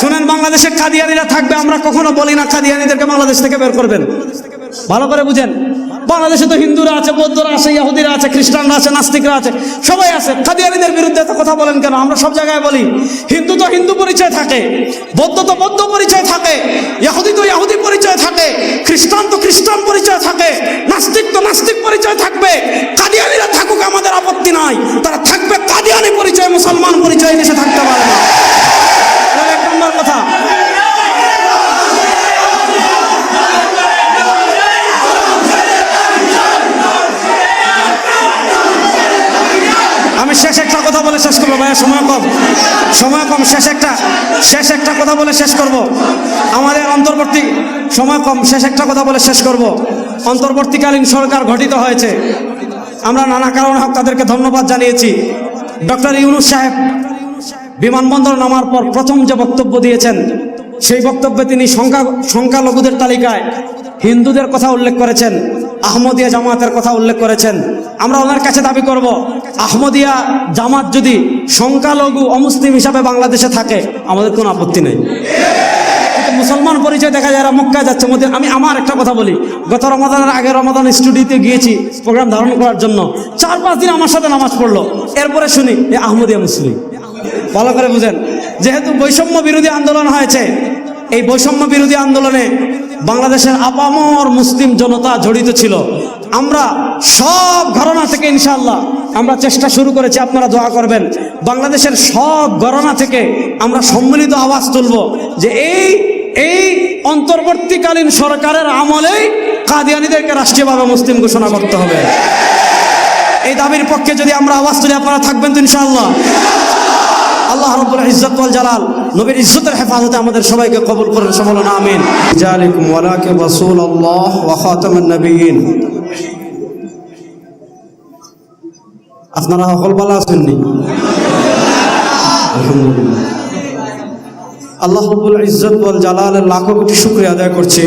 শুনেন, বাংলাদেশে কাদিয়ানিরা থাকবে, আমরা কখনো বলি না কাদিয়ানিদেরকে বাংলাদেশ থেকে বের করবেন। ভালো করে বুঝেন। বাংলাদেশে তো হিন্দুরা আছে, বৌদ্ধরা আছে ইহুদিরা আছে, খ্রিস্টানরা আছে, নাস্তিকরা আছে, সবাই আছে। কাদিয়ানিদের বিরুদ্ধে তো কথা বলেন কেন? আমরা সব জায়গায় বলি, হিন্দু তো হিন্দু পরিচয় থাকে, বৌদ্ধ তো বৌদ্ধ পরিচয় থাকে ইহুদি তো ইহুদি পরিচয় থাকে, খ্রিস্টান তো খ্রিস্টান পরিচয় থাকে, নাস্তিক তো নাস্তিক পরিচয় থাকবে। কাদিয়ানিরা থাকুক, আমাদের আপত্তি নাই। তারা থাকবে কাদিয়ানি পরিচয়, মুসলমান পরিচয়, দেশে থাকতে পারে না। আমি শেষ একটা কথা বলে শেষ করব, ভাইয়া, সময় কম। সময় কম, শেষ একটা শেষ একটা কথা বলে শেষ করব। আমাদের অন্তর্বর্তী, সময় কম, শেষ একটা কথা বলে শেষ করব। অন্তর্বর্তীকালীন সরকার গঠিত হয়েছে। আমরা নানা কারণে তাদেরকে ধন্যবাদ জানিয়েছি। ডক্টর ইউনুস সাহেব বিমানবন্দর নামার পর প্রথম যে বক্তব্য দিয়েছেন, সেই বক্তব্যে তিনি সংখ্যা, সংখ্যালঘুদের তালিকায় হিন্দুদের কথা উল্লেখ করেছেন, আহমদিয়া জামাতের কথা উল্লেখ করেছেন। আমরা ওনার কাছে দাবি করব, আহমদিয়া জামাত যদি সংখ্যালঘু অমুসলিম হিসাবে বাংলাদেশে থাকে, আমাদের কোনো আপত্তি নেই। মুসলমান পরিচয় দেখা যায়, এরা মক্কায় যাচ্ছে। মধ্যে আমি আমার একটা কথা বলি, গত রমাদানের আগে রমাদান স্টুডিওতে গিয়েছি প্রোগ্রাম ধারণ করার জন্য। চার পাঁচ দিন আমার সাথে নামাজ পড়ল। এরপরে শুনি, এ আহমদিয়া মুসলিম। ভালো করে বুঝেন। যেহেতু বৈষম্য বিরোধী আন্দোলন হয়েছে, এই বৈষম্য বিরোধী আন্দোলনে বাংলাদেশের আপামর মুসলিম জনতা জড়িত ছিল। আমরা সব ঘটনা থেকে ইনশাল্লাহ আমরা চেষ্টা শুরু করেছি, আপনারা দোয়া করবেন। বাংলাদেশের সব গণনা থেকে আমরা সম্মিলিত আওয়াজ তুলব যে এই এই অন্তর্বর্তীকালীন সরকারের আমলেই কাদিয়ানিদেরকে রাষ্ট্রীয়ভাবে মুসলিম ঘোষণা করতে হবে। এই দাবির পক্ষে যদি আমরা আওয়াজ তুলি, আপনারা থাকবেন তো ইনশাআল্লাহ। আল্লাহ রব্বুল ইজ্জত ওয়াল জালাল নবীর ইজ্জতের হেফাজতে আমাদের সবাইকে কবুল করেন সবল না আমিন। জালিকুম ওয়ালাকে রাসূল আল্লাহ ওয়া খাতামুন নবিয়িন আপনারা সকল ভালো আছেননি? আলহামদুলিল্লাহ। আল্লাহ রব্বুল ইজ্জত ওয়াল জালালের লাখো কোটি শুকরিয়া আদায় করছি।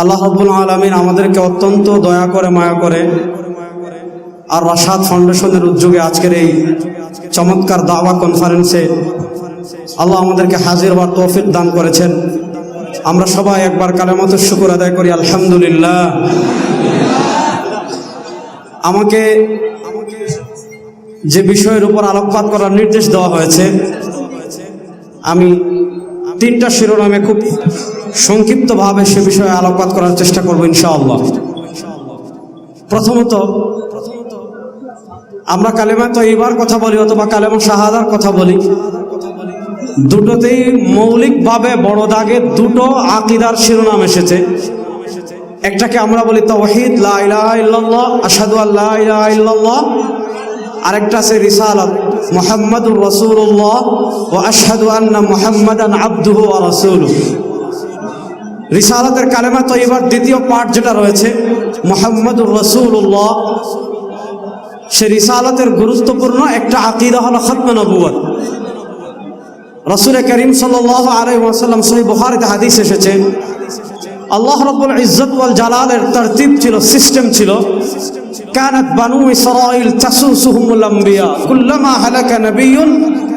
আল্লাহ রব্বুল আলমিন আমাদেরকে অত্যন্ত দয়া করে, মায়া করে আর রাশাদ ফাউন্ডেশনের উদ্যোগে আজকের এই চমৎকার দাওয়া কনফারেন্সে আল্লাহ আমাদেরকে হাজির হওয়ার তৌফিক দান করেছেন। আমরা সবাই একবার কালেমত শুকুর আদায় করি, আলহামদুলিল্লাহ। আমাকে যে বিষয়ের উপর আলোকপাত করার নির্দেশ দেওয়া হয়েছে, আমি তিনটা শিরোনামে খুব সংক্ষিপ্তভাবে সে বিষয়ে আলোকপাত করার চেষ্টা করব, ইনশাআল্লাহ। প্রথমত আমরা কালেমা তো এইবার কথা বলি অথবা কালেমা শাহাদার কথা বলি। দুটোতেই মৌলিকভাবে বড় দাগে দুটো আকিদার শিরোনাম এসেছে। একটাকে আমরা বলি তৌহিদ লা ইলাহা ইল্লাল্লাহ, আশহাদু আল্লা ইলাহা ইল্লাল্লাহ। আরেকটা আছে রিসালাত, মুহাম্মাদুর রাসূলুল্লাহ ও আশহাদু আন্না মুহাম্মাদান আবদুহু ওয়া রাসূলুহু। রিসালাতের কালেমা তো এবার দ্বিতীয় পার্ট যেটা রয়েছে, মোহাম্মদুর রসুল্লাহ সে রিসালাতের গুরুত্বপূর্ণ একটা আকিদা হলো খতম নবুয়াত রসুল করিম সাল আলাই ওয়াসাল্লাম সহি বুখারিতে হাদিস এসেছে আল্লাহ রব্বুল ইজ্জত ওয়াল জালালের তরতিব ছিল সিস্টেম ছিল كانت بنو إسرائيل تسوسهم الأنبياء كلما هلك نبي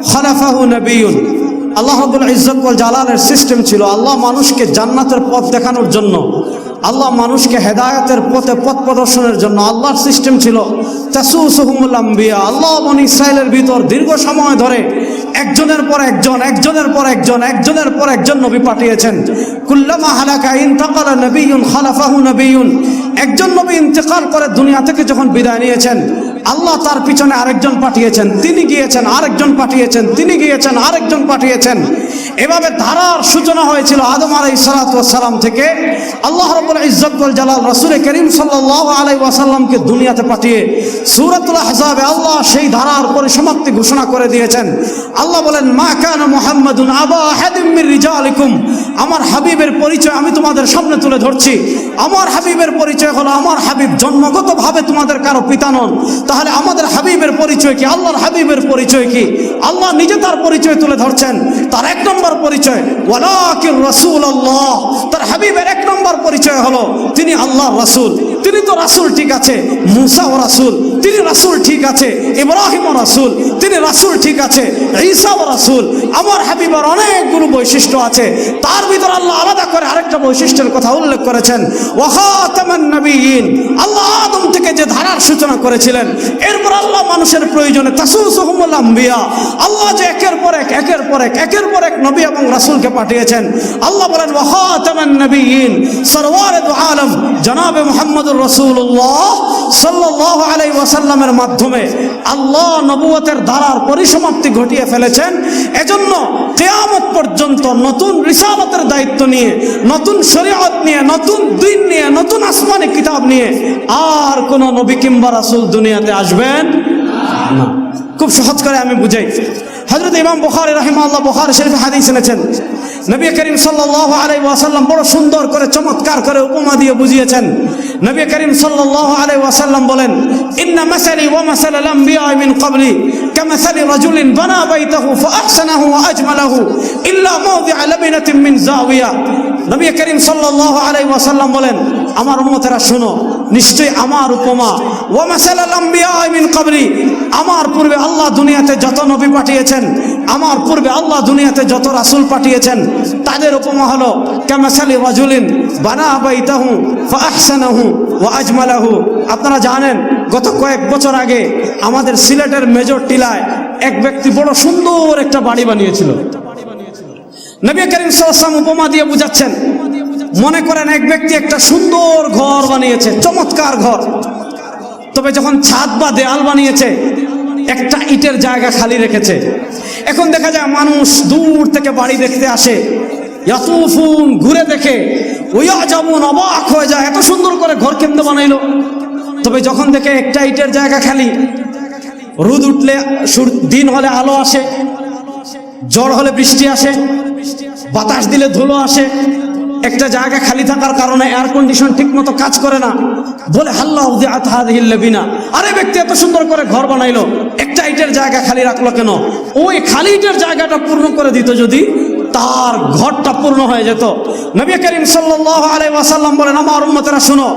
خلفه نبي আল্লাহ রব্বুল ইজ্জত ওয়াল জালালের সিস্টেম ছিল আল্লাহ মানুষকে জান্নাতের পথ দেখানোর জন্য আল্লাহ মানুষকে হেদায়তের পথে পথ প্রদর্শনের জন্য আল্লাহর সিস্টেম ছিল তাসুসুহুমুল আম্বিয়া। আল্লাহ বনি ইসরায়েলের ভিতর দীর্ঘ সময় ধরে একজনের পর একজন, একজনের পর একজন, একজনের পর একজন নবী পাঠিয়েছেন। কুল্লামা হালাকা ইনতাকালা নবিয়ুন, খালাফাহু নবিয়ুন। একজন নবী ইন্তেকাল করে দুনিয়া থেকে যখন বিদায় নিয়েছেন আল্লাহ তার পিছনে আরেকজন পাঠিয়েছেন, তিনি গিয়েছেন, আরেকজন পাঠিয়েছেন, তিনি গিয়েছেন, আরেকজন পাঠিয়েছেন। এভাবে ধারার সূচনা হয়েছিল আদম আলাই সালাম থেকে। আল্লাহ রবুল ইজ্জতুল জালাল রসুল করিম সাল্লাহ আলাই ওয়াসাল্লামকে দুনিয়াতে পাঠিয়ে সুরতুল হাজাবে আল্লাহ সেই ধারার পরিসমাপ্তি ঘোষণা করে দিয়েছেন। আল্লাহ বলেন, মা কান মোহাম্মদুন আবা হাদিমির রিজালিকুম। আমার হাবিবের পরিচয় আমি তোমাদের সামনে তুলে ধরছি। আমার হাবিবের পরিচয় হলো, আমার হাবিব জন্মগতভাবে তোমাদের কারও পিতা নন। তাহলে আমাদের হাবিবের পরিচয় কি? আল্লাহর হাবিবের পরিচয় কি? আল্লাহ নিজে তার পরিচয় তুলে ধরছেন। তার এক নম্বর পরিচয়, ওয়ালাকির রসুল আল্লাহ তার হাবিবের এক নম্বর পরিচয় হলো তিনি আল্লাহ রাসূল। তিনি তো রাসূল ঠিক আছে মুসা ও রাসূল। তিনি রাসূল ঠিক আছে ইব্রাহিম রাসূল। তিনি রাসূল ঠিক আছে ঈসা ও রাসূল। আমার হাবিবার অনেকগুলো বৈশিষ্ট্য আছে। তার ভিতর আল্লাহ আলাদা করে আরেকটা বৈশিষ্ট্যের কথা উল্লেখ করেছেন। ওয়াখাতামান নবিয়িন আল্লাহ আদম থেকে যে ধারার সূচনা করেছিলেন, এরপর আল্লাহ মানুষের প্রয়োজনে তাসুসুহুমুল আম্বিয়া। আল্লাহ যে একের পর এক, একের পর এক, একের পর এক নবী এবং রাসূলকে পাঠিয়েছেন। আল্লাহ বলেন ওয়াখাতামান নবিয়িন সরওয়ারে আলম জনাবে মুহাম্মদুর রাসূলুল্লাহ সাল্লাল্লাহু আলাইহি ওয়াসাল্লামের মাধ্যমে আল্লাহ নবুয়তের ধারার পরিসমাপ্তি ঘটিয়ে ফেলেছেন। এজন্য কিয়ামত পর্যন্ত নতুন রিসালতের দায়িত্ব নিয়ে, নতুন শরীয়ত নিয়ে, নতুন দিন নিয়ে, নতুন আসমানি কিতাব নিয়ে আর কোন নবী কিংবা রাসূল দুনিয়াতে আসবেন না। খুব সহজ করে আমি বুঝাই। হযরত ইমাম বুখারী রাহিমাহুল্লাহ বুখারী শরীফে হাদিস এনেছেন। নবী করিম সাল্লাল্লাহু আলাইহি ওয়াসাল্লাম বড় সুন্দর করে, চমৎকার করে উপমা দিয়ে বুঝিয়েছেন। নবী করিম সাল্লাল্লাহু আলাইহি ওয়াসাল্লাম বলেন, ইন্না মাসালি ওয়া মাসালাল আম্বিয়া মিন কামাসালি রাজুলিন বানা বাইতাহু ফাআহসানাহু ওয়া আজমালাহু ইল্লা মাওদিআ লাবিনাতিন মিন জাওিয়া। নবী করিম সাল্লাল্লাহু আলাইহি ওয়াসাল্লাম বলেন, আমার উম্মতেরা শুনো নিশ্চয়ই আমার উপমা। আম্বিয়া মিন ক্বাবলি আমার পূর্বে আল্লাহ দুনিয়াতে যত নবী পাঠিয়েছেন, আমার পূর্বে আল্লাহ দুনিয়াতে যত রাসুল পাঠিয়েছেন, তাদের উপমা হলো, কামাসালি ওয়াজুলিন বানা বাইতাহু ফাআহসানাহু ওয়া আজমালাহু। আপনারা জানেন, গত কয়েক বছর আগে আমাদের সিলেটের মেজর টিলায় এক ব্যক্তি বড় সুন্দর একটা বাড়ি বানিয়েছিল। নবী করিম সাল্লাম উপমা দিয়ে বুঝাচ্ছেন মনে করেন এক ব্যক্তি একটা সুন্দর ঘর বানিয়েছে, চমৎকার ঘর। তবে যখন ছাদ বা দেয়াল বানিয়েছে, একটা ইটের জায়গা খালি রেখেছে। এখন দেখা যায় মানুষ দূর থেকে বাড়ি দেখতে আসে, ইয়াতুফুন, ঘুরে দেখে ওইয়া যেমন অবাক হয়ে যায়, এত সুন্দর করে ঘর কেমনে বানাইলো। তবে যখন দেখে একটা ইটের জায়গা খালি, রোদ উঠলে দিন হলে আলো আসে, জ্বর হলে বৃষ্টি আসে, বাতাস দিলে ধুলো আসে একটা জায়গা খালি থাকার কারণে এয়ার কন্ডিশন ঠিক মতো কাজ করে না। বলে হাল্লা বিনা আরে ব্যক্তি এত সুন্দর করে ঘর বানাইলো, একটা ইটের জায়গা খালি রাখল কেন? ওই খালি ইটের জায়গাটা পূর্ণ করে দিত যদি তার ঘরটা পূর্ণ হয়ে যেত। নবী করিম সাল্লাল্লাহু আলাইহি ওয়াসাল্লাম বলেন, আমার উম্মতেরা, শুনো,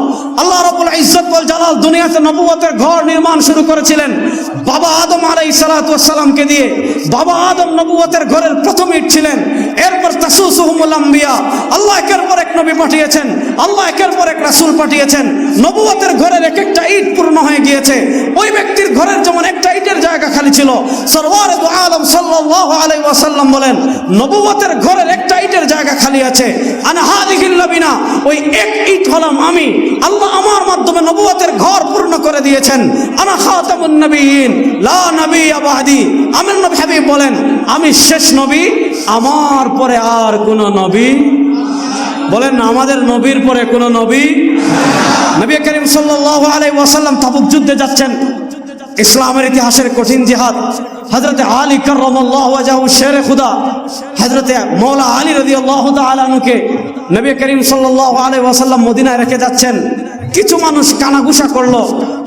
আল্লাহ ইজ্জত ওয়াল জালাল দুনিয়াতে নবুয়তের ঘর নির্মাণ শুরু করেছিলেন। বাবা আদম আলাইহিস সালাতু ওয়াসসালামকে দিয়ে বাবা আদম নবুয়তের ঘরের প্রথম ইট ছিলেন। এরপর তাসুসুহুমুল আম্বিয়া, আল্লাহ একের পর এক নবী পাঠিয়েছেন, আল্লাহ একের পর এক রাসূল পাঠিয়েছেন। নবুয়তের ঘরের এক একটা ইট পূর্ণ হয়ে গিয়েছে। ওই ব্যক্তির ঘরের যেমন একটা ইটের জায়গা খালি ছিল, সরওয়ারে আলম সাল্লাল্লাহু আলাই ওয়াসাল্লাম বলেন নবুয়তের ঘরের একটা ইটের জায়গা খালি আছে। আনা হাদিহিল নবিনা, ওই এক ইট হলাম আমি। আল্লাহ আমার মাধ্যমে নবুয়তের ঘর পূর্ণ করে দিয়েছেন। আনা লা নবী আবাদি বলেন, আমি শেষ নবী, আমার পরে আর কোন নবী বলেন, আমাদের নবীর পরে কোন নবী নবী করিম সাল্লাল্লাহু আলাইহি ওয়াসাল্লাম তাবুক যুদ্ধে যাচ্ছেন। ইসলামের ইতিহাসের কঠিন জিহাদ। হযরতে আলী কাররামাল্লাহু ওয়াজহু শেরে খুদা হযরতে মৌলা আলী রদি আল্লাহ আনহুকে নবী করিম সাল্লাহ আলী ওয়াসাল্লাম মদিনায় রেখে যাচ্ছেন। কিছু মানুষ কানাগুসা করল।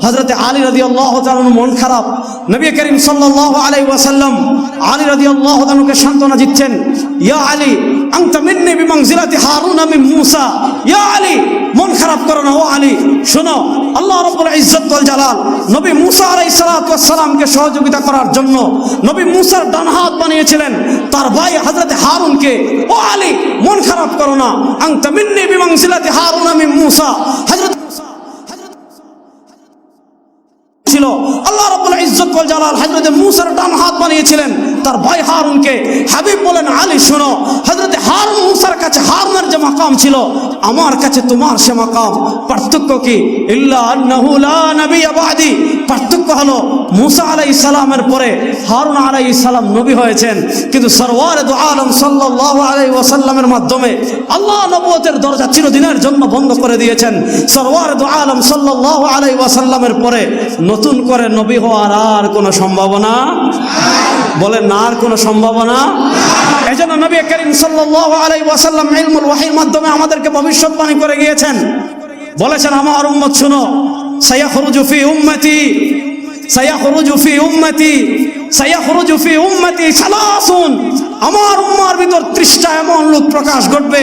হজরতে আলী রদি আল্লাহ মন খারাপ। নবী করিম সাল্লাহ আলী ওয়াসাল্লাম আলী রাদিয়াল্লাহু তাআলাকে সান্ত্বনা দিচ্ছেন, ইয়া আলী আংতা মিন্নি বিমানজিলাতি হারুন আমি মুসা। ইয়া আলী মন খারাপ করো না, ও আলী। শোনো, আল্লাহ রব্বুল ইজ্জত ওয়াল জালাল নবী মুসা আলাইহিস সালাতু সহযোগিতা করার জন্য নবী মুসার ডান হাত বানিয়েছিলেন। তার ভাই হযরত হারুনকে, ও আলী, মন খারাপ করো না। আনতা মিন্নি বিমানসিলাতি হারুন আমি মুসা। হযরত ছিল আল্লাহ রাব্বুল জালাল হযরত মূসার ডান হাত বানিয়েছিলেন। তার ভাই হারুনকে, হাবিব বলেন, আলী, শুনো, হযরত হারুন মূসার কাছে, হারুনের যে মাকাম ছিল, আমার কাছে তোমার সে মাকাম। পার্থক্য কি? ইল্লা আন্নাহু লা নবিয়্য বাদি। পার্থক্য হলো, মূসা আলাইহিস সালামের পরে হারুন আলাইহিস সালাম নবী হয়েছেন। কিন্তু সরওয়ার দু আলম সাল্লাল্লাহু আলাই ওয়াসাল্লামের মাধ্যমে আল্লাহ নবুয়তের দরজা চিরদিনের জন্য বন্ধ করে দিয়েছেন। সরওয়ার দু আলম সাল্লাল্লাহু আলাই ওয়াসাল্লামের পরে নতুন করে নবী হওয়ার আর কোনো সম্ভাবনা? বলেন, না আর কোনো সম্ভাবনা? এই জন্য নবী করিম আলাইহি ওয়াসাল্লাম ইলমুল ওয়াহির মাধ্যমে আমাদেরকে ভবিষ্যৎবাণী করে গিয়েছেন। বলেছেন, আমার উম্মত শুনো, সায়াখরুজু ফি উম্মতি, সায়াখরুজু ফি উম্মতি, সায়াখরুজু ফি উম্মতি সালাসুন। আমার উম্মার ভিতর ত্রিশটা এমন লোক প্রকাশ ঘটবে।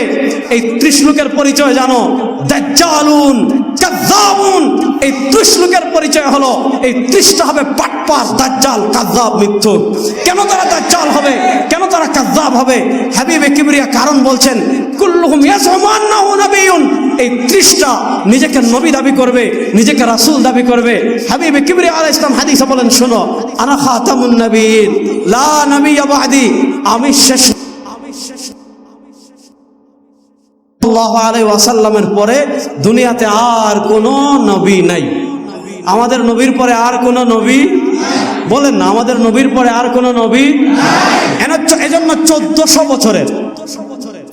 এই ত্রিশ লোকের পরিচয় জানো, দাজ্জালুন। কাজ্জাবুন। এই ত্রিশ লোকের পরিচয় হলো, এই ত্রিশটা হবে পাটপার দাজ্জাল, কাজ্জাব মৃত্যু কেন তারা দাজ্জাল হবে? কেন তারা কাজ্জাব হবে? হাবিবে কিবরিয়া কারণ বলছেন, কুল্লুহুম ইয়াজুমু আন্নাহু নাবিয়্যুন এই ত্রিশটা নিজেকে নবী দাবি করবে, নিজেকে রাসূল দাবি করবে। হাবিবে কিবরিয়া আলাইহিস সালাম হাদিসে বলেন, শোনো, আনা খাতামুন নবীন লা নবিয়্যা বাদি, আমি শেষ সাল্লাল্লাহু আলাইহি ওয়াসাল্লামের পরে দুনিয়াতে আর কোনো নবী নাই। আমাদের নবীর পরে আর কোনো নবী বলেন না, আমাদের নবীর পরে আর কোনো নবী এজন্য চোদ্দশো বছরের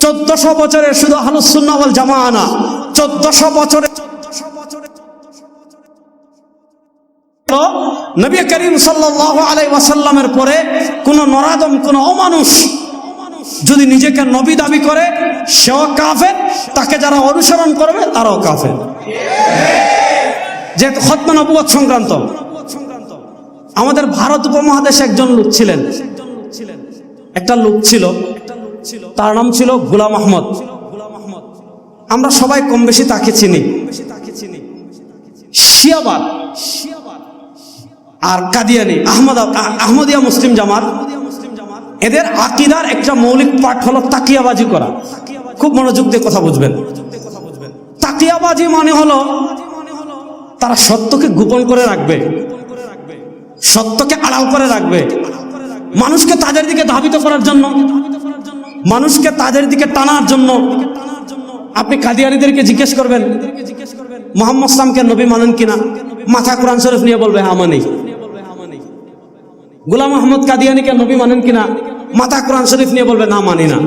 চোদ্দশো বছরের শুধু আহলুসুন্নাহ ওয়াল জামাআ না চোদ্দশো বছরের, নবী করিম সাল্লাল্লাহু আলাইহি ওয়াসাল্লামের পরে কোন নরাদম, কোন অমানুষ যদি নিজেকে নবী দাবি করে, সেও কাফের, তাকে যারা অনুসরণ করবে, তারাও কাফের। যেহেতু খতমা নবুয়ত সংক্রান্ত, আমাদের ভারত উপমহাদেশে একজন লোক ছিলেন। একটা লোক ছিল, তার নাম ছিল গুলাম আহমদ। আমরা সবাই কম বেশি তাকে চিনি। শিয়াবাদ আর কাদিয়ানি আহমদ আহমদিয়া মুসলিম জামাত। এদের আকিদার একটা মৌলিক পাঠ হলো তাকিয়াবাজি করা। খুব মনোযোগ দিয়ে কথা বুঝবেন। তাকিয়াবাজি মানে হলো তারা সত্যকে গোপন করে রাখবে, সত্যকে আড়াল করে রাখবে। মানুষকে তাদের দিকে ধাবিত করার জন্য, মানুষকে তাদের দিকে টানার জন্য আপনি কাদিয়ানিদেরকে জিজ্ঞেস করবেন, মোহাম্মদ ইসলামকে নবী মানেন কিনা? মাথা কোরআন শরীফ নিয়ে বলবে হ্যাঁ মানি। গুলাম আহমদ কাদিয়ানিকে নবী মানেন কিনা? মাথা কোরআন শরীফ নিয়ে বলবে, না মানি না।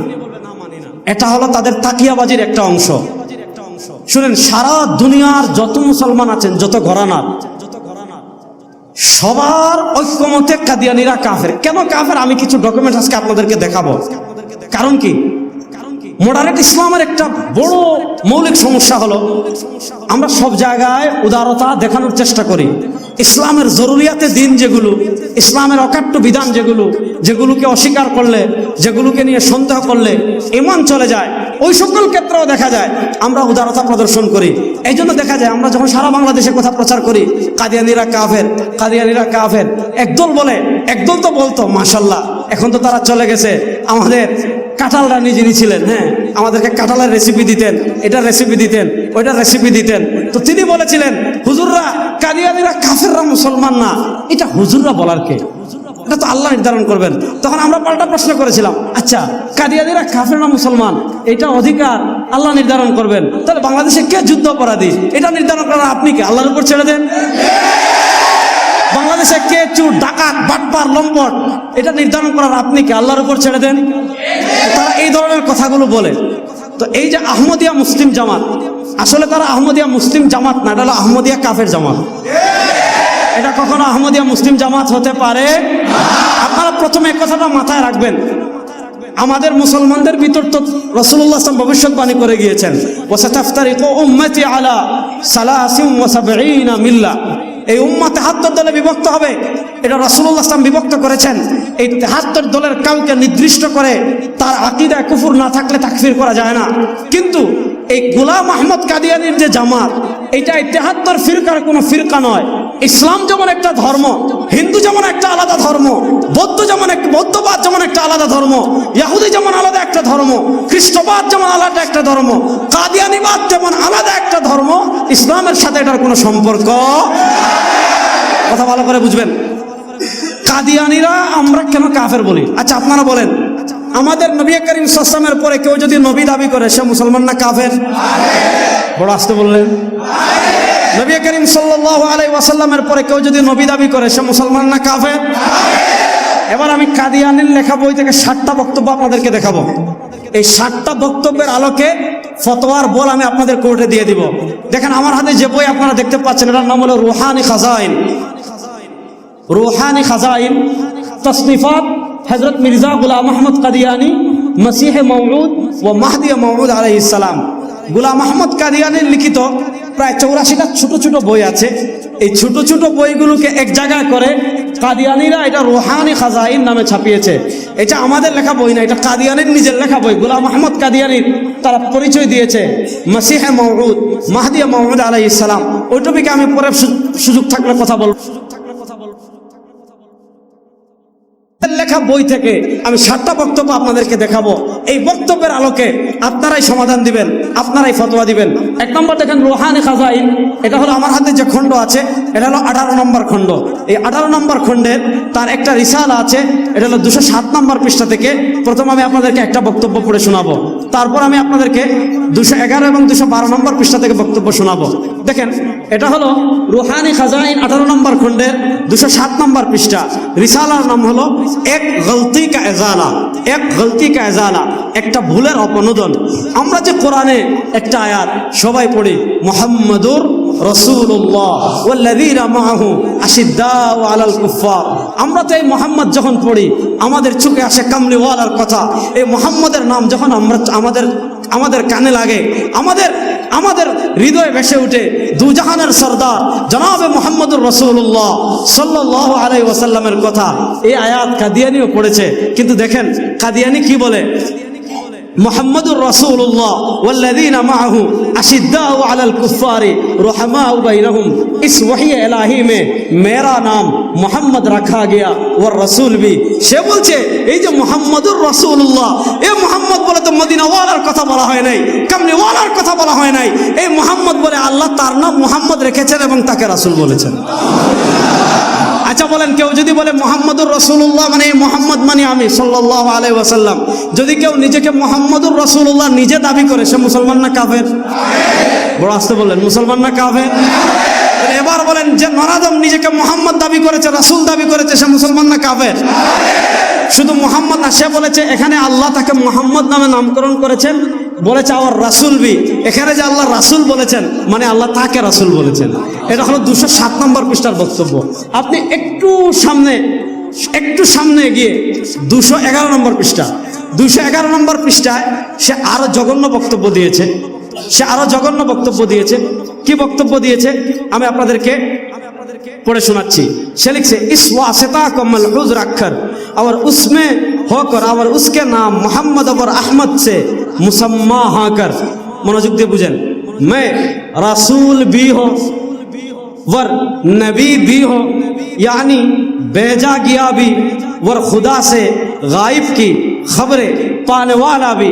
এটা হলো তাদের তাকিয়াবাজির একটা অংশ। শুনেন, সারা দুনিয়ার যত মুসলমান আছেন, যত ঘরানার, সবার ঐক্যমতে কাদিয়ানিরা কাফের। কেন কাফের? আমি কিছু ডকুমেন্ট আজকে আপনাদেরকে দেখাবো। কারণ কি? মডারেট ইসলামের একটা বড় মৌলিক সমস্যা হলো, আমরা সব জায়গায় উদারতা দেখানোর চেষ্টা করি। ইসলামের জরুরিয়াতে দিন যেগুলো, ইসলামের অকাট্য বিধান যেগুলো, যেগুলোকে অস্বীকার করলে, যেগুলোকে নিয়ে সন্দেহ করলে এমন চলে যায়, ওই সকল ক্ষেত্রেও দেখা যায়। আমরা উদারতা প্রদর্শন করি। এই জন্য দেখা যায় আমরা যখন সারা বাংলাদেশে কথা প্রচার করি, কাদিয়ানিরা কাফের কাদিয়ানিরা কাফের, একদল বলে, একদল তো বলতো মাসাল্লাহ এখন তো তারা চলে গেছে। আমাদের কাঁঠাল রানী যিনি ছিলেন হ্যাঁ আমাদেরকে কাঁঠালের রেসিপি দিতেন, এটার রেসিপি দিতেন, ওইটার রেসিপি দিতেন। তো তিনি বলেছিলেন, হুজুররা কাদিয়ানিরা কাফেররা মুসলমান না। এটা হুজুররা বলার কে? এটা তো আল্লাহ নির্ধারণ করবেন। তখন আমরা পাল্টা প্রশ্ন করেছিলাম আচ্ছা কাদিয়ানিরা কাফের না মুসলমান? এটা অধিকার, আল্লাহ নির্ধারণ করবেন। তাহলে বাংলাদেশে কে যুদ্ধ অপরাধী? এটা নির্ধারণ করার আপনি কি? আল্লাহর উপর ছেড়ে দেন। বাংলাদেশে কে চুর, ডাকাত, বাটপার, লম্পট? এটা নির্ধারণ করার আপনি কি? আল্লাহর উপর ছেড়ে দেন? তারা এই ধরনের কথাগুলো বলে। তো এই যে আহমদিয়া মুসলিম জামাত আসলে তারা আহমদিয়া মুসলিম জামাত না, এটা হলো আহমদিয়া কাফের জামাত। এটা কখনো আহমদিয়া মুসলিম জামাত হতে পারে আপনারা প্রথমে কথাটা মাথায় রাখবেন। আমাদের মুসলমানদের ভিতর তো রসুল্লাহ আসলাম ভবিষ্যৎবাণী করে গিয়েছেন। আলা এই উম্মা তেহাত্তর দলে বিভক্ত হবে। এটা রসুল্লাহ আসলাম বিভক্ত করেছেন। এই তেহাত্তর দলের কাউকে নির্দিষ্ট করে তার আকিদায় কুফুর না থাকলে তাকফির করা যায় না। কিন্তু এই গোলাম আহমদ কাদিয়ানির যে জামাত, এটা তেহাত্তর ফিরকার কোনো ফিরকা নয়। ইসলাম যেমন একটা ধর্ম, হিন্দু যেমন একটা আলাদা ধর্ম, বৌদ্ধ যেমন এক, বৌদ্ধবাদ যেমন একটা আলাদা ধর্ম, ইয়াহুদি যেমন আলাদা একটা ধর্ম, খ্রিস্টবাদ যেমন আলাদা একটা ধর্ম, কাদিয়ানিবাদ যেমন আলাদা একটা ধর্ম, ইসলামের সাথে এটার কোনো সম্পর্ক কথা ভালো করে বুঝবেন। কাদিয়ানিরা আমরা কেন কাফের বলি? আচ্ছা আপনারা বলেন। আমাদের নবী করিম সাল্লামের পরে কেউ যদি নবী দাবি করে, সে মুসলমান না কাফের? বড় আসতে বললেন। নবী করিম সাল্লাল্লাহু আলাইহি ওয়াসাল্লামের পরে কেউ যদি নবী দাবি করে, সে মুসলমান না কাফের? এবার আমি কাদিয়ানির লেখা বই থেকে ষাটটা বক্তব্য আপনাদেরকে দেখাবো। এই ষাটটা বক্তব্যের আলোকে ফতোয়ার বল আমি আপনাদের কোর্টে দিয়ে দিব। দেখেন, আমার হাতে যে বই আপনারা দেখতে পাচ্ছেন, এটার নাম হলো রুহানি খাজাইন। রুহানি খাজাইন, তসনিফাত হজরত মির্জা গুলাম আহমদ কাদিয়ানি, মসিহ মৌলুদ ও মাহদিয়া মৌলুদ আলাইসালাম গুলাম আহমদ কাদিয়ানির লিখিত প্রায় চৌরাশিটা ছোট ছোট বই আছে। এই ছোট ছোট বইগুলোকে এক জায়গায় করে কাদিয়ানিরা এটা রোহানি খাজাইন নামে ছাপিয়েছে। এটা আমাদের লেখা বই না, এটা কাদিয়ানির নিজের লেখা বই। গুলাম আহমদ কাদিয়ানির তারা পরিচয় দিয়েছে মাসিহে মৌরুদ মাহদিয়া মৌরুদ আলাই ইসলাম ওই টপিকে আমি পরে সুযোগ থাকলে কথা বলব। লেখা বই থেকে আমি সাতটা বক্তব্য আপনাদেরকে দেখাবো। এই বক্তব্যের আলোকে আপনারাই সমাধান দিবেন, আপনারাই ফতোয়া দিবেন। এক নম্বর দেখেন, রোহানি খাজাইন এটা হলো আমার হাতে যে খণ্ড আছে, এটা হলো আঠারো নম্বর খণ্ড। এই আঠারো নম্বর খণ্ডের তার একটা রিসাল আছে, এটা হলো দুশো সাত নম্বর পৃষ্ঠা থেকে। প্রথম আমি আপনাদেরকে একটা বক্তব্য পড়ে শোনাবো। তারপর আমি আপনাদেরকে দুশো এগারো এবং দুশো বারো নম্বর পৃষ্ঠা থেকে বক্তব্য শোনাবো। দেখেন, এটা হলো রুহানি খাজাইন আঠারো নম্বর খণ্ডের দুশো সাত নম্বর পৃষ্ঠা। রিসালার নাম হলো এক গলতি কা এজালা, এক গলতি কা এজালা, একটা ভুলের অপনোদন। আমরা যে কোরআনে একটা আয়াত সবাই পড়ি, মোহাম্মদুর আমরা তো এই মোহাম্মদ যখন পড়ি, আমাদের চোখে আসে কামলিওয়ালার কথা। এই মোহাম্মদের নাম যখন আমরা আমাদের আমাদের কানে লাগে, আমাদের আমাদের হৃদয়ে ভেসে উঠে দুজাহানের সর্দার জনাবে মোহাম্মদুর রসুল্লাহ সাল্লাহ আলাই ওয়াসাল্লামের কথা। এই আয়াত কাদিয়ানিও পড়েছে, কিন্তু দেখেন, কাদিয়ানি কি বলে? মোহাম্মদুর রসুল্লাহ والذين معه اشداء على الكفار رحماء بينهم اس وحی الہی میں میرا نام মোহাম্মদ রাখা গিয়া ওর রসুল বি। সে বলছে, এই যে মোহাম্মদুর রসুল্লাহ এ মোহাম্মদ বলে তো মদিনাওয়ালার কথা বলা হয় নাই, কামলিওয়ালার কথা বলা হয় নাই। এই মোহাম্মদ বলে আল্লাহ তার নাম মোহাম্মদ রেখেছেন এবং তাকে রাসুল বলেছেন। আচ্ছা বলেন, কেউ যদি বলে মোহাম্মদুর রসুল্লাহ মানে মোহাম্মদ মানে আমি সাল্লাহ আলাই ওয়াসাল্লাম। যদি কেউ নিজেকে মোহাম্মদুর রসুল্লাহ নিজে দাবি করে, সে মুসলমান না কাফের? বড় আসতে বললেন, মুসলমান না কাফের? এবার বলেন, যে নরাদম নিজেকে মোহাম্মদ দাবি করেছে, রাসুল দাবি করেছে, সে মুসলমান না কাফের? শুধু মোহাম্মদ না, সে বলেছে, এখানে আল্লাহ তাকে মোহাম্মদ নামে নামকরণ করেছেন। বলেছে, আমার রাসুল বি। এখানে যে আল্লাহ রাসুল বলেছেন মানে আল্লাহ তাকে রাসুল বলেছেন। এটা হলো দুশো সাত নম্বর পৃষ্ঠার বক্তব্য। আপনি একটু সামনে একটু সামনে গিয়ে দুশো এগারো নম্বর পৃষ্ঠা। দুশো এগারো নম্বর পৃষ্ঠায় সে আরও জঘন্য বক্তব্য দিয়েছে। সে আরও জঘন্য বক্তব্য দিয়েছে। কি বক্তব্য দিয়েছে? আমি আপনাদেরকে পড়ে শোনাচ্ছি। সে লিখছে, ইসওয়া সেতা কমল হুজ और उसमें होकर और उसके नाम मोहम्मद और अहमद से मुसम्मा हाकर मनोजुग दे बुझें मैं रसूल भी हो वर नबी भी हो यानी भेजा गया भी वर खुदा से गायब की खबरें पाने वाला भी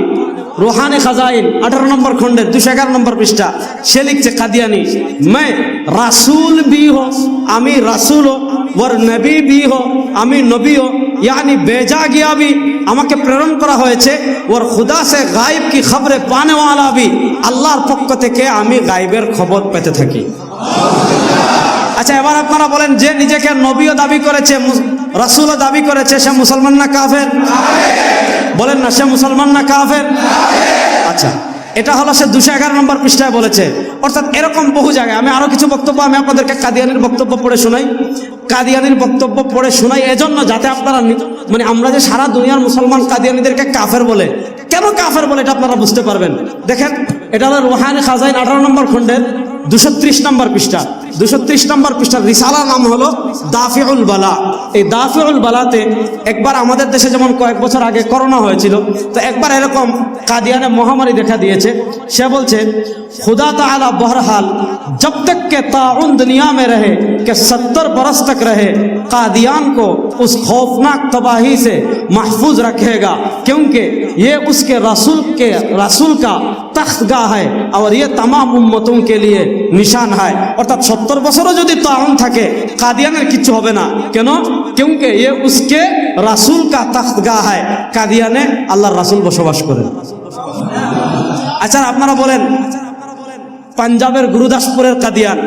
রোহানে খাজাইন আঠারো নম্বর খন্ডের দুশো এগারো নম্বর পৃষ্ঠা সে লিখছে কাদিয়ানি मैं রাসুল भी हो আমি রাসুল हो ওর নবী भी हो আমি নবী हो यानी भेजा गया भी আমাকে প্রেরণ করা হয়েছে ওর খুদা সে গায়েব কি খবরে পানে ওয়ালা भी আল্লাহর পক্ষ থেকে আমি গায়েবের খবর পেতে থাকি আচ্ছা এবার আপনারা বলেন যে নিজেকে নবীও দাবি করেছে রাসুলও দাবি করেছে সে মুসলমান না কাফের বলেন না সে মুসলমান না কাফের আচ্ছা এটা হলো সে দুশো এগারো নম্বর পৃষ্ঠায় বলেছে অর্থাৎ এরকম বহু জায়গায় আমি আরো কিছু বক্তব্য আমি আপনাদেরকে কাদিয়ানির বক্তব্য পড়ে শোনাই কাদিয়ানির বক্তব্য পড়ে শোনাই এজন্য যাতে আপনারা মানে আমরা যে সারা দুনিয়ার মুসলমান কাদিয়ানিদেরকে কাফের বলে, কেন কাফের বলে এটা আপনারা বুঝতে পারবেন? দেখেন, এটা হলো রোহানি খাজাইন আঠারো নম্বর খণ্ডের দুশো ত্রিশ নম্বর পৃষ্ঠা। দুশো ত্রিশ নম্বর পৃষ্ঠা রিসালার নাম হলো দাফিউল বালা। এই দাফিউল বালাতে একবার আমাদের দেশে যেমন কয়েক বছর আগে করোনা হয়েছিল তো একবার এরকম কাদিয়ানে মহামারী দেখা দিয়েছে সে বলছে खुदा ताला बहरहाल जब तक के ताउन दुनिया में रहे कि सत्तर बरस तक रहे कादियान को उस खौफनाक तबाही से महफूज रखेगा क्योंकि ये उसके रसूल के रसूल का तख्तगाह है और ये तमाम उम्मतों के लिए निशान है অর্থাৎ সত্তর বছরও যদি তাউন থাকে কাদিয়ানের কিচ্ছু হবে না কেন क्योंकि ये उसके রাসূল का तख्तगाह है কাদিয়ানে আল্লাহর রাসূল বসবাস করেন আচ্ছা আপনারা বলেন পাঞ্জাবের গুরুদাসপুরের কাদিয়ান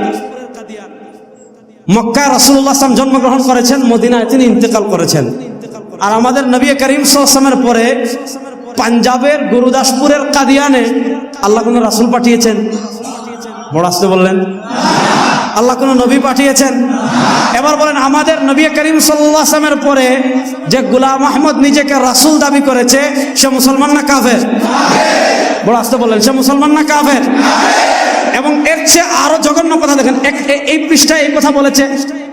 মক্কায় রাসুল্লাহ আসলাম জন্মগ্রহণ করেছেন মদিনায় তিনি ইন্তেকাল করেছেন আর আমাদের নবী করিম সাল্লামের পরে পাঞ্জাবের গুরুদাসপুরের কাদিয়ানে আল্লাহ কোন রাসুল পাঠিয়েছেন বড় আসতে বললেন আল্লাহ কোন নবী পাঠিয়েছেন এবার বলেন আমাদের নবী করিম সাল্লাহ আসলামের পরে যে গুলাম আহমদ নিজেকে রাসুল দাবি করেছে সে মুসলমান না কাফের বড় আসতে বললেন সে মুসলমান না কাফের এবং এর চেয়ে আরো জঘন্য কথা দেখেন এক- এ- এই পৃষ্ঠায় এই কথা বলেছে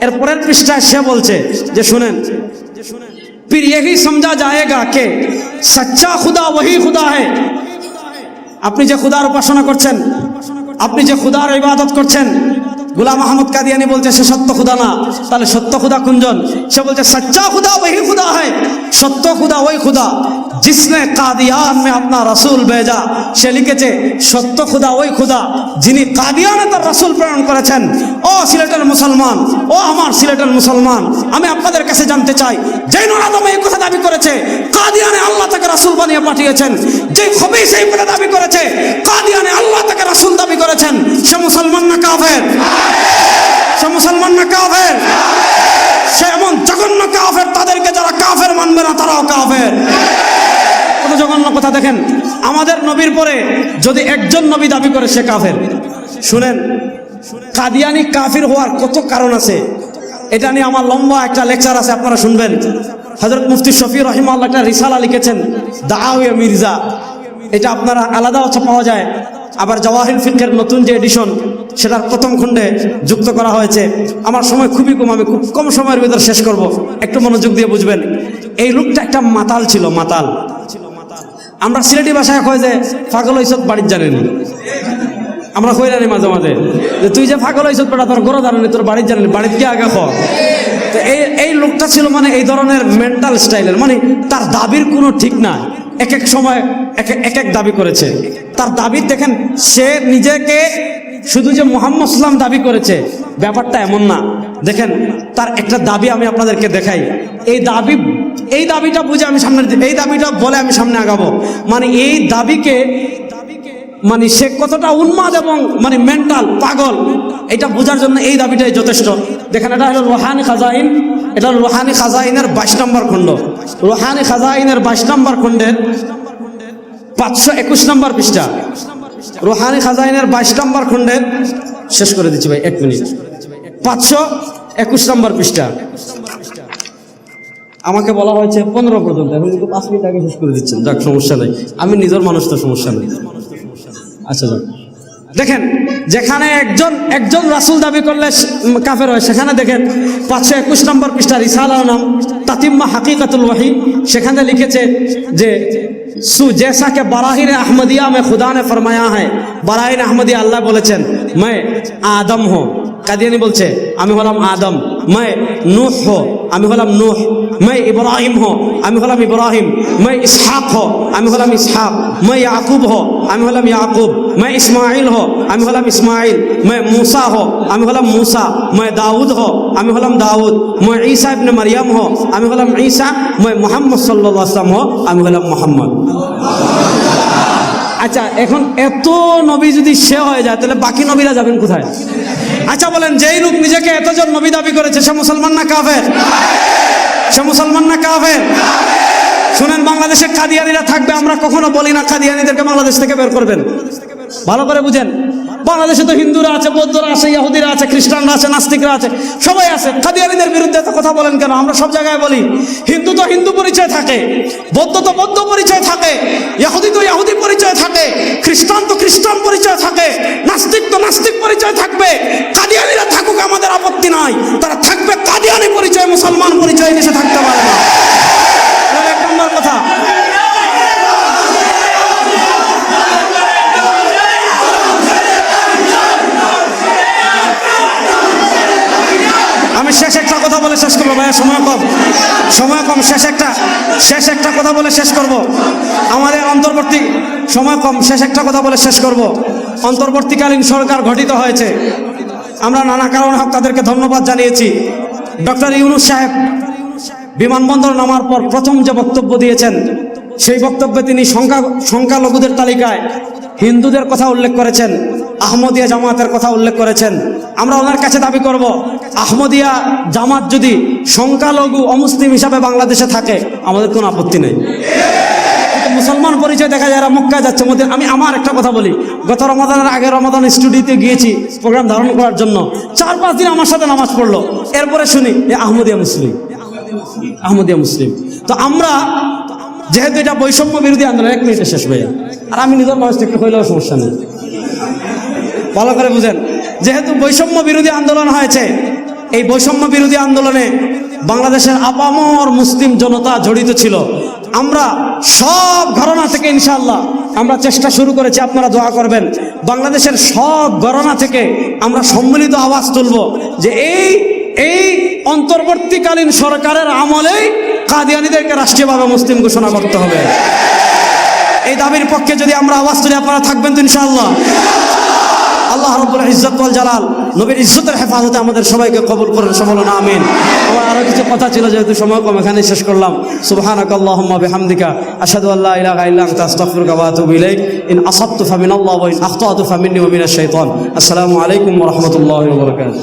এর পরের পৃষ্ঠায় সে বলছে যে শুনেন फिर यही समझा जाएगा कि सच्चा खुदा वही खुदा है আপনি যে খুদার উপাসনা করছেন আপনি যে খুদার ইবাদত করছেন গুলাম আহমদ কাদিয়ানি বলছে, সে সত্য খুদা না। তাহলে সত্য খুদা কুঞ্জন সে বলছে, সচ্চা খুদা, ওই খুদা হয়। সত্য খুদা, ওই খুদা। জিসনে কাদিয়ান মে আপনার রসুল বেজা সে লিখেছে, সত্য খুদা, ওই খুদা যিনি কাদিয়ানে তার রসুল প্রেরণ করেছেন। ও সিলেটের মুসলমান, ও আমার সিলেটের মুসলমান, আমি আপনাদের কাছে জানতে চাই। জৈনুল আদম এই কথা দাবি করেছে, কাদিয়ানে আল্লাহ তাকে রাসুল বানিয়ে পাঠিয়েছেন। যে খবি সেই দাবি করেছে, কাদিয়ানে আল্লাহ তাকে রাসুল দাবি করেছেন। সে মুসলমান না কাফের? সে মুসলমান না কাফের? সে এমন জঘন্য কাফের তাদেরকে যারা কাফের মানবে না, তারাও কাফের। কত জঘন্য কথা দেখেন। আমাদের নবীর পরে যদি একজন নবী দাবি করে, সে কাফের। শুনেন, কাদিয়ানি কাফির হওয়ার কত কারণ আছে? এটা নিয়ে আমার লম্বা একটা লেকচার আছে, আপনারা শুনবেন। হজরত মুফতি শফি রহিমাল্লাহ একটা রিসালা লিখেছেন, দাওয়া মির্জা। এটা আপনারা আলাদা হচ্ছে পাওয়া যায়। আবার জওয়াহির ফিকের নতুন যে এডিশন সেটার প্রথম খণ্ডে যুক্ত করা হয়েছে। আমার সময় খুবই কম, আমি খুব কম সময়ের ভিতর শেষ করব। একটু মনোযোগ দিয়ে বুঝবেন। এই লোকটা একটা মাতাল ছিল, মাতাল। আমরা সিলেটি ভাষায় কয় যে পাগল হইসত বাড়ির জানেন আমরা কই জানি মাঝে মাঝে? যে, তুই যে পাগল হইসত বেটা, তোর গরো জানেনি তোর বাড়ির জানেনি বাড়িতে গিয়ে আগে খ তো এই এই লোকটা ছিল মানে এই ধরনের মেন্টাল স্টাইলের মানে তার দাবির কোনো ঠিক না এক এক সময় এক এক- এক দাবি করেছে। তার দাবি দেখেন, সে নিজেকে শুধু যে মোহাম্মদ সাল্লাম দাবি করেছে, ব্যাপারটা এমন না। দেখেন, তার একটা দাবি আমি আপনাদেরকে দেখাই। এই দাবি, এই দাবিটা বুঝে আমি সামনে এই দাবিটা বলে আমি সামনে আগাবো। মানে এই দাবিকে মানে সে কতটা উন্মাদ এবং মানে মেন্টাল পাগল, এটা বোঝার জন্য এই দাবিটাই যথেষ্ট। দেখেন, এটা হলো রোহানি খাজাইন, এটা রোহানি খাজাইনের বাইশ নম্বর খণ্ড। রোহানি খাজাইনের বাইশ নম্বর খণ্ডের পাঁচশো একুশ নম্বর পৃষ্ঠা। রোহানি খাজাইনের বাইশ নম্বর খণ্ডের শেষ করে দিচ্ছি ভাই, এক মিনিট। পাঁচশো একুশ নম্বর পৃষ্ঠা। আমাকে বলা হয়েছে পনেরো পর্যন্ত, এখন কিন্তু পাঁচ মিনিট আগে শেষ করে দিচ্ছেন। যাক, সমস্যা নেই। আমি নিজের মানুষ তো সমস্যা নেই। আচ্ছা যাক। দেখেন, যেখানে একজন একজন রাসুল দাবি করলে কাফের হয়, সেখানে দেখেন পাঁচশো একুশ নম্বর পৃষ্ঠা রিসাল নাম, তাতিম্মা হাকিকাতুল ওয়াহি, সেখানে লিখেছে যে, সু জেসা কে বারাহির আহমদিয়া মে খুদা নে ফরমায়া হ্যাঁ। বারাহিন আহমদিয়া আল্লাহ বলেছেন, মে আদম হো। কাদিয়ানি বলছে, আমি হলাম আদম। মে নূহ হো। আমি হলাম নোহ, মাই ইব্রাহিম হ, আমি হলাম ইব্রাহিম, মাই ইসহাক হ, আমি হলাম ইসহাক, মাই ইয়াকুব হ, আমি হলাম ইয়াকুব, মাই ইসমাইল হ, আমি হলাম ইসমাইল মাই মুসা হ, আমি হলাম মুসা, মাই দাউদ হ, আমি হলাম দাউদ, মাই ঈসা ইবনে মারিয়াম হ, আমি হলাম ঈসা, মাই মোহাম্মদ সাল্লাল্লাহু আলাইহি ওয়াসাল্লাম হ, আমি হলাম মোহাম্মদ। আচ্ছা এখন এত নবী যদি সে হয়ে যায়, তাহলে বাকি নবীরা যাবেন কোথায়? আচ্ছা বলেন, যেই লোক নিজেকে এতজন নবী দাবি করেছে, সে মুসলমান না কাফের? সে মুসলমান না কাফের? শুনেন, বাংলাদেশে কাদিয়ানিরা থাকবে, আমরা কখনো বলি না কাদিয়ানিদেরকে বাংলাদেশ থেকে বের করবেন। ভালো করে বুঝেন। বাংলাদেশে তো হিন্দুরা আছে, বৌদ্ধরা আছে ইহুদিরা আছে, খ্রিস্টানরা আছে, নাস্তিকরা আছে, সবাই আছে। কাদিয়ানিদের বিরুদ্ধে তো কথা বলেন কেন? আমরা সব জায়গায় বলি, হিন্দু তো হিন্দু পরিচয় থাকে, বৌদ্ধ তো বৌদ্ধ পরিচয় থাকে ইহুদি তো ইহুদি পরিচয় থাকে, খ্রিস্টান তো খ্রিস্টান পরিচয় থাকে, নাস্তিক তো নাস্তিক পরিচয় থাকবে কাদিয়ানিরা থাকুক, আমাদের আপত্তি নাই। তারা থাকবে কাদিয়ানি পরিচয়, মুসলমান পরিচয় দেশে থাকতে পারে না আমি শেষ একটা কথা বলে শেষ করব ভাইয়া, সময় কম। সময় কম, শেষ একটা শেষ একটা কথা বলে শেষ করব। আমাদের অন্তর্বর্তী, সময় কম, শেষ একটা কথা বলে শেষ করব। অন্তর্বর্তীকালীন সরকার গঠিত হয়েছে। আমরা নানা কারণ কারণে তাদেরকে ধন্যবাদ জানিয়েছি। ডক্টর ইউনুস সাহেব বিমানবন্দর নামার পর প্রথম যে বক্তব্য দিয়েছেন, সেই বক্তব্যে তিনি সংখ্যা, সংখ্যালঘুদের তালিকায় হিন্দুদের কথা উল্লেখ করেছেন। আহমদিয়া জামাতের কথা উল্লেখ করেছেন। আমরা ওনার কাছে দাবি করব, আহমদিয়া জামাত যদি সংখ্যালঘু অমুসলিম হিসাবে বাংলাদেশে থাকে, আমাদের কোনো আপত্তি নেই। মুসলমান পরিচয় দেখা যায়, এরা মক্কায় যাচ্ছে। মধ্যে আমি আমার একটা কথা বলি, গত রমাদানের আগে রমাদান স্টুডিওতে গিয়েছি প্রোগ্রাম ধারণ করার জন্য। চার পাঁচ দিন আমার সাথে নামাজ পড়ল। এরপরে শুনি, এ আহমদিয়া মুসলিম। আহমদিয়া মুসলিম। তো আমরা, যেহেতু এটা বৈষম্য বিরোধী আন্দোলন, এক মিনিটে শেষ ভাইয়া আর আমি নিজের বয়স একটু হইলেও সমস্যা নেই। ভালো করে বুঝেন। যেহেতু বৈষম্য বিরোধী আন্দোলন হয়েছে, এই বৈষম্য বিরোধী আন্দোলনে বাংলাদেশের আপামর মুসলিম জনতা জড়িত ছিল। আমরা সব ঘটনা থেকে ইনশাআল্লাহ আমরা চেষ্টা শুরু করেছি, আপনারা দোয়া করবেন। বাংলাদেশের সব গণনা থেকে আমরা সম্মিলিত আওয়াজ তুলব যে এই এই অন্তর্বর্তীকালীন সরকারের আমলেই কাদিয়ানিদেরকে রাষ্ট্রীয়ভাবে মুসলিম ঘোষণা করতে হবে। এই দাবির পক্ষে যদি আমরা আওয়াজ তুলি, আপনারা থাকবেন তো ইনশাআল্লাহ। আল্লাহ রব্বুল ইজ্জত ওয়াল জালাল নবীর ইজ্জতের হেফাজতে আমাদের সবাইকে কবুল করেন সবল না আমিন। আমার আরও কিছু কথা ছিল, যেহেতু সময় কম এখানে শেষ করলাম। সুবহানাক আল্লাহুম্মা বিহামদিকা, আশহাদু আল্লা ইলাহা ইল্লা আনতা, আস্তাগফিরুকা ওয়া আতুবু ইলাইক। ইন আসাবতু ফামিনাল্লাহ ওয়া ইন আখতাতু ফামিন্নি ওয়া মিনাশ শাইতান। আসসালামু আলাইকুম ওয়া রাহমাতুল্লাহি ওয়া বারাকাতুহু।